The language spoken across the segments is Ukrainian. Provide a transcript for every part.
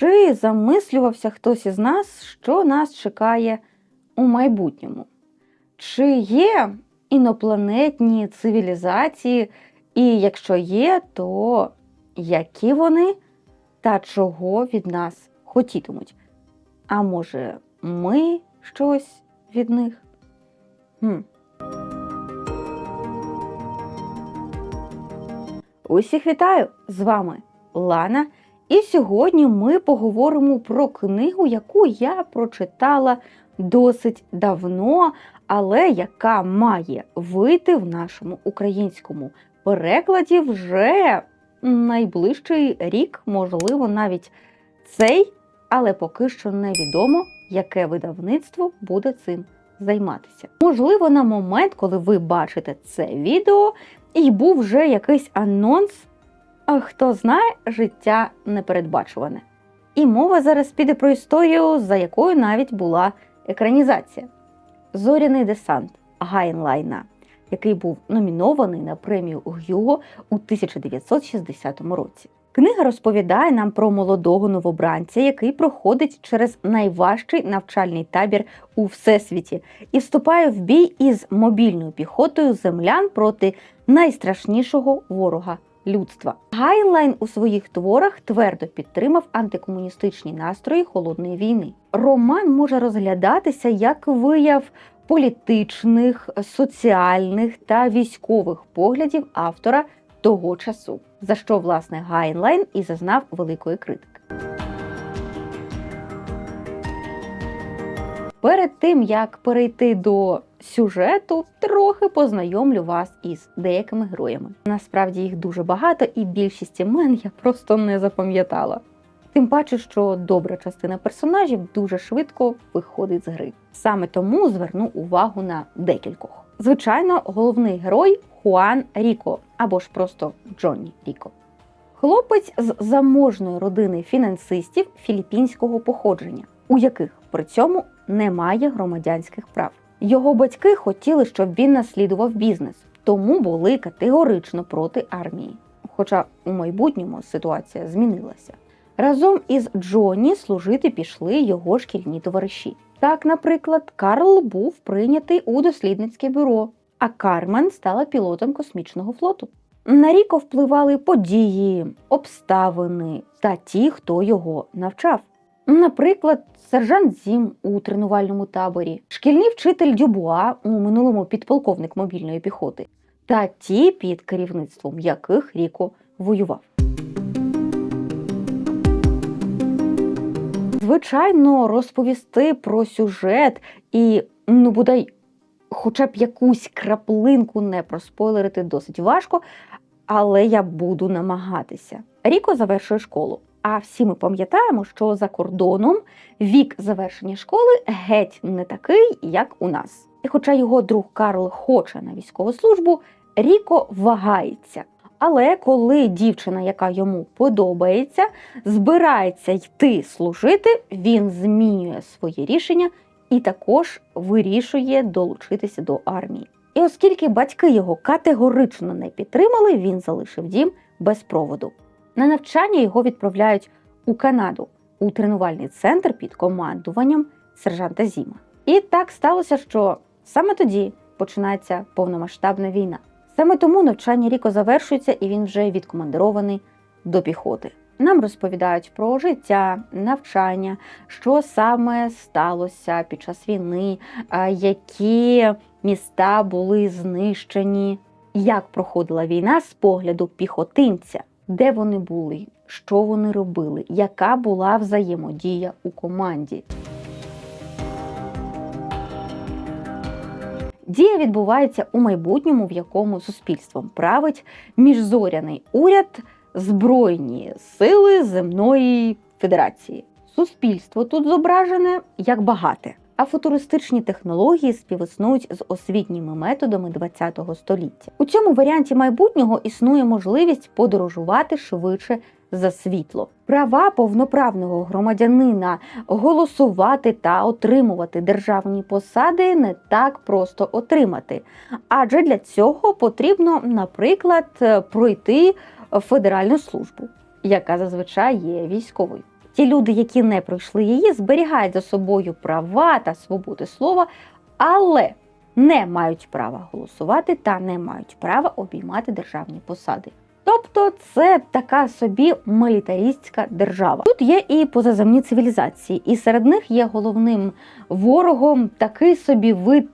Чи замислювався хтось із нас, що нас чекає у майбутньому? Чи є інопланетні цивілізації, і якщо є, то які вони та чого від нас хотітимуть? А може, ми щось від них? Хм. Усіх вітаю! З вами Лана. І сьогодні ми поговоримо про книгу, яку я прочитала досить давно, але яка має вийти в нашому українському перекладі вже найближчий рік, можливо, навіть цей, але поки що невідомо, яке видавництво буде цим займатися. Можливо, на момент, коли ви бачите це відео, і був вже якийсь анонс. А хто знає, життя непередбачуване. І мова зараз піде про історію, за якою навіть була екранізація. Зоряний десант Гайнлайна, який був номінований на премію Гюго у 1960 році. Книга розповідає нам про молодого новобранця, який проходить через найважчий навчальний табір у всесвіті і вступає в бій із мобільною піхотою землян проти найстрашнішого ворога людства. Гайнлайн у своїх творах твердо підтримав антикомуністичні настрої холодної війни. Роман може розглядатися як вияв політичних, соціальних та військових поглядів автора того часу, за що власне Гайнлайн і зазнав великої критики. Перед тим як перейти до сюжету, трохи познайомлю вас із деякими героями. Насправді їх дуже багато, і більшість імен я просто не запам'ятала. Тим паче, що добра частина персонажів дуже швидко виходить з гри. Саме тому зверну увагу на декількох. Звичайно, головний герой Хуан Ріко або ж просто Джонні Ріко. Хлопець з заможної родини фінансистів філіппінського походження, у яких при цьому немає громадянських прав. Його батьки хотіли, щоб він наслідував бізнес, тому були категорично проти армії. Хоча у майбутньому ситуація змінилася. Разом із Джонні служити пішли його шкільні товариші. Так, наприклад, Карл був прийнятий у дослідницьке бюро, а Кармен стала пілотом космічного флоту. На Ріко впливали події, обставини та ті, хто його навчав. Наприклад, сержант Зім у тренувальному таборі, шкільний вчитель Дюбуа у минулому підполковник мобільної піхоти, та ті, під керівництвом яких Ріко воював. Звичайно, розповісти про сюжет і, ну, бодай, хоча б якусь краплинку не проспойлерити досить важко, але я буду намагатися. Ріко завершує школу. А всі ми пам'ятаємо, що за кордоном вік завершення школи геть не такий, як у нас. І хоча його друг Карл хоче на військову службу, Ріко вагається. Але коли дівчина, яка йому подобається, збирається йти служити, він змінює своє рішення і також вирішує долучитися до армії. І оскільки батьки його категорично не підтримали, він залишив дім без проводу. На навчання його відправляють у Канаду у тренувальний центр під командуванням сержанта Зіма. І так сталося, що саме тоді починається повномасштабна війна. Саме тому навчання Ріко завершується і він вже відкомандирований до піхоти. Нам розповідають про життя, навчання, що саме сталося під час війни, які міста були знищені, як проходила війна з погляду піхотинця, де вони були, що вони робили, яка була взаємодія у команді. Дія відбувається у майбутньому, в якому суспільством править міжзоряний уряд Збройні сили Земної Федерації. Суспільство тут зображене як багате, а футуристичні технології співіснують з освітніми методами ХХ століття. У цьому варіанті майбутнього існує можливість подорожувати швидше за світло. Права повноправного громадянина голосувати та отримувати державні посади не так просто отримати. Адже для цього потрібно, наприклад, пройти федеральну службу, яка зазвичай є військовою. Ті люди, які не пройшли її, зберігають за собою права та свободи слова, але не мають права голосувати та не мають права обіймати державні посади. Тобто це така собі мілітаристська держава. Тут є і позаземні цивілізації, і серед них є головним ворогом такий собі вид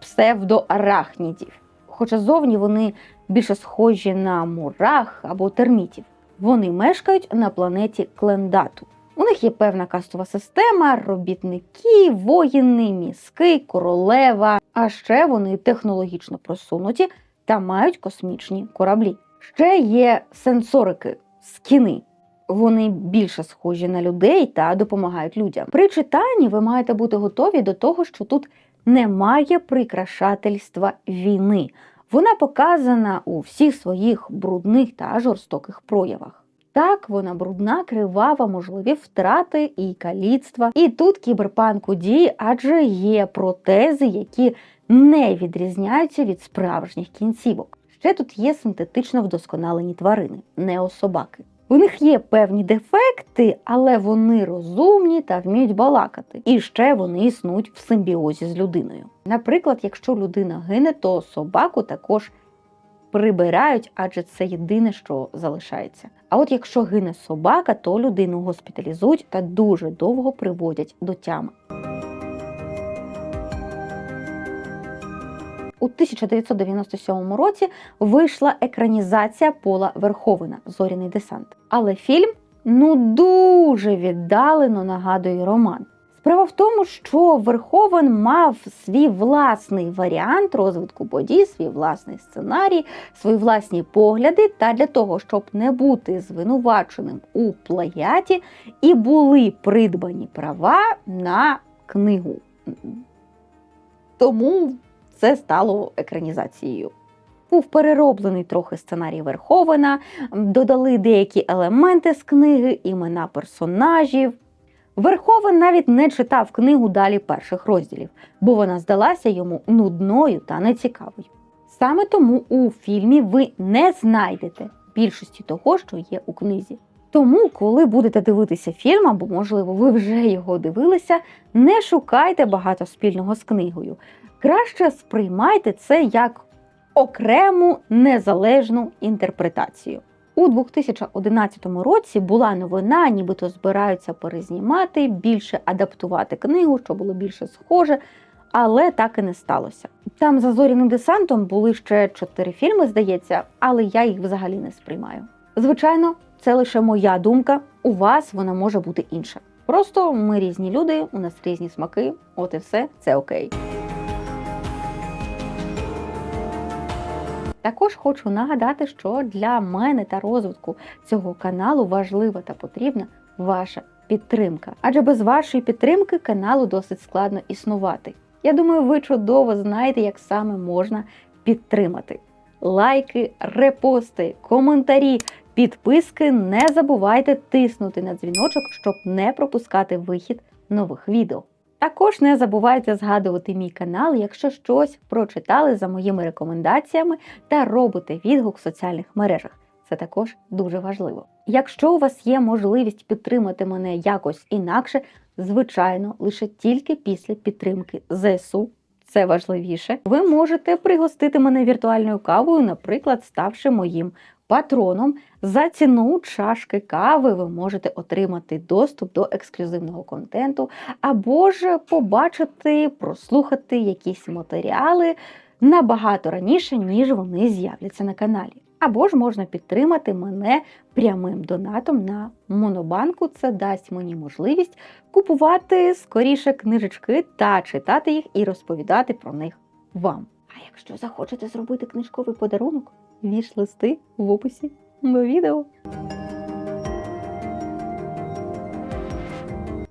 псевдоарахнідів. Хоча зовні вони більше схожі на мурах або термітів. Вони мешкають на планеті Клендату. У них є певна кастова система, робітники, воїни, мізки, королева. А ще вони технологічно просунуті та мають космічні кораблі. Ще є сенсорики, скіни. Вони більше схожі на людей та допомагають людям. При читанні ви маєте бути готові до того, що тут немає прикрашательства війни. Вона показана у всіх своїх брудних та жорстоких проявах. Так, вона брудна, кривава, можливі втрати і каліцтва. І тут кіберпанк у дії, адже є протези, які не відрізняються від справжніх кінцівок. Ще тут є синтетично вдосконалені тварини, неособаки. У них є певні дефекти, але вони розумні та вміють балакати. І ще вони існують в симбіозі з людиною. Наприклад, якщо людина гине, то собаку також прибирають, адже це єдине, що залишається. А от якщо гине собака, то людину госпіталізують та дуже довго приводять до тями. У 1997 році вийшла екранізація Пола Верховена Зоряний десант. Але фільм ну дуже віддалено нагадує роман. Справа в тому, що Верховен мав свій власний варіант розвитку подій, свій власний сценарій, свої власні погляди. Та для того, щоб не бути звинуваченим у плагіаті, і були придбані права на книгу. Тому це стало екранізацією. Був перероблений трохи сценарій Верховена, додали деякі елементи з книги, імена персонажів. Верховен навіть не читав книгу далі перших розділів, бо вона здалася йому нудною та нецікавою. Саме тому у фільмі ви не знайдете більшості того, що є у книзі. Тому, коли будете дивитися фільм, або, можливо, ви вже його дивилися, не шукайте багато спільного з книгою. Краще сприймайте це як окрему незалежну інтерпретацію. У 2011 році була новина, нібито збираються перезнімати, більше адаптувати книгу, що було більше схоже, але так і не сталося. Там за зоряним десантом були ще чотири фільми, здається, але я їх взагалі не сприймаю. Звичайно, це лише моя думка. У вас вона може бути інша. Просто ми різні люди, у нас різні смаки, от і все, це окей. Також хочу нагадати, що для мене та розвитку цього каналу важлива та потрібна ваша підтримка. Адже без вашої підтримки каналу досить складно існувати. Я думаю, ви чудово знаєте, як саме можна підтримати. Лайки, репости, коментарі, підписки. Не забувайте тиснути на дзвіночок, щоб не пропускати вихід нових відео. Також не забувайте згадувати мій канал, якщо щось прочитали за моїми рекомендаціями та робите відгук в соціальних мережах. Це також дуже важливо. Якщо у вас є можливість підтримати мене якось інакше, звичайно, лише тільки після підтримки ЗСУ. Це важливіше. Ви можете пригостити мене віртуальною кавою, наприклад, ставши моїм патроном. За ціну чашки кави ви можете отримати доступ до ексклюзивного контенту, або ж побачити, прослухати якісь матеріали набагато раніше, ніж вони з'являться на каналі. Або ж можна підтримати мене прямим донатом на Монобанку. Це дасть мені можливість купувати скоріше книжечки та читати їх і розповідати про них вам. А якщо захочете зробити книжковий подарунок, віш-листи в описі до відео.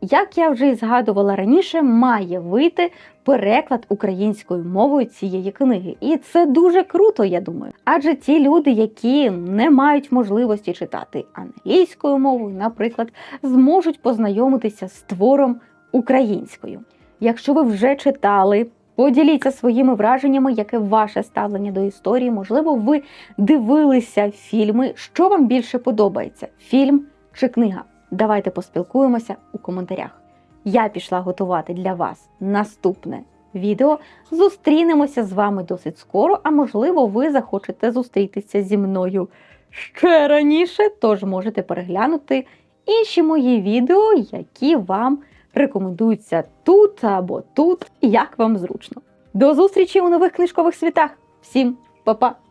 Як я вже і згадувала раніше, має вийти переклад українською мовою цієї книги. І це дуже круто, я думаю. Адже ті люди, які не мають можливості читати англійською мовою, наприклад, зможуть познайомитися з твором українською. Якщо ви вже читали, поділіться своїми враженнями, яке ваше ставлення до історії. Можливо, ви дивилися фільми. Що вам більше подобається: фільм чи книга? Давайте поспілкуємося у коментарях. Я пішла готувати для вас наступне відео. Зустрінемося з вами досить скоро, а можливо, ви захочете зустрітися зі мною ще раніше, тож можете переглянути інші мої відео, які вам рекомендуються тут або тут, як вам зручно. До зустрічі у нових книжкових світах. Всім па-па!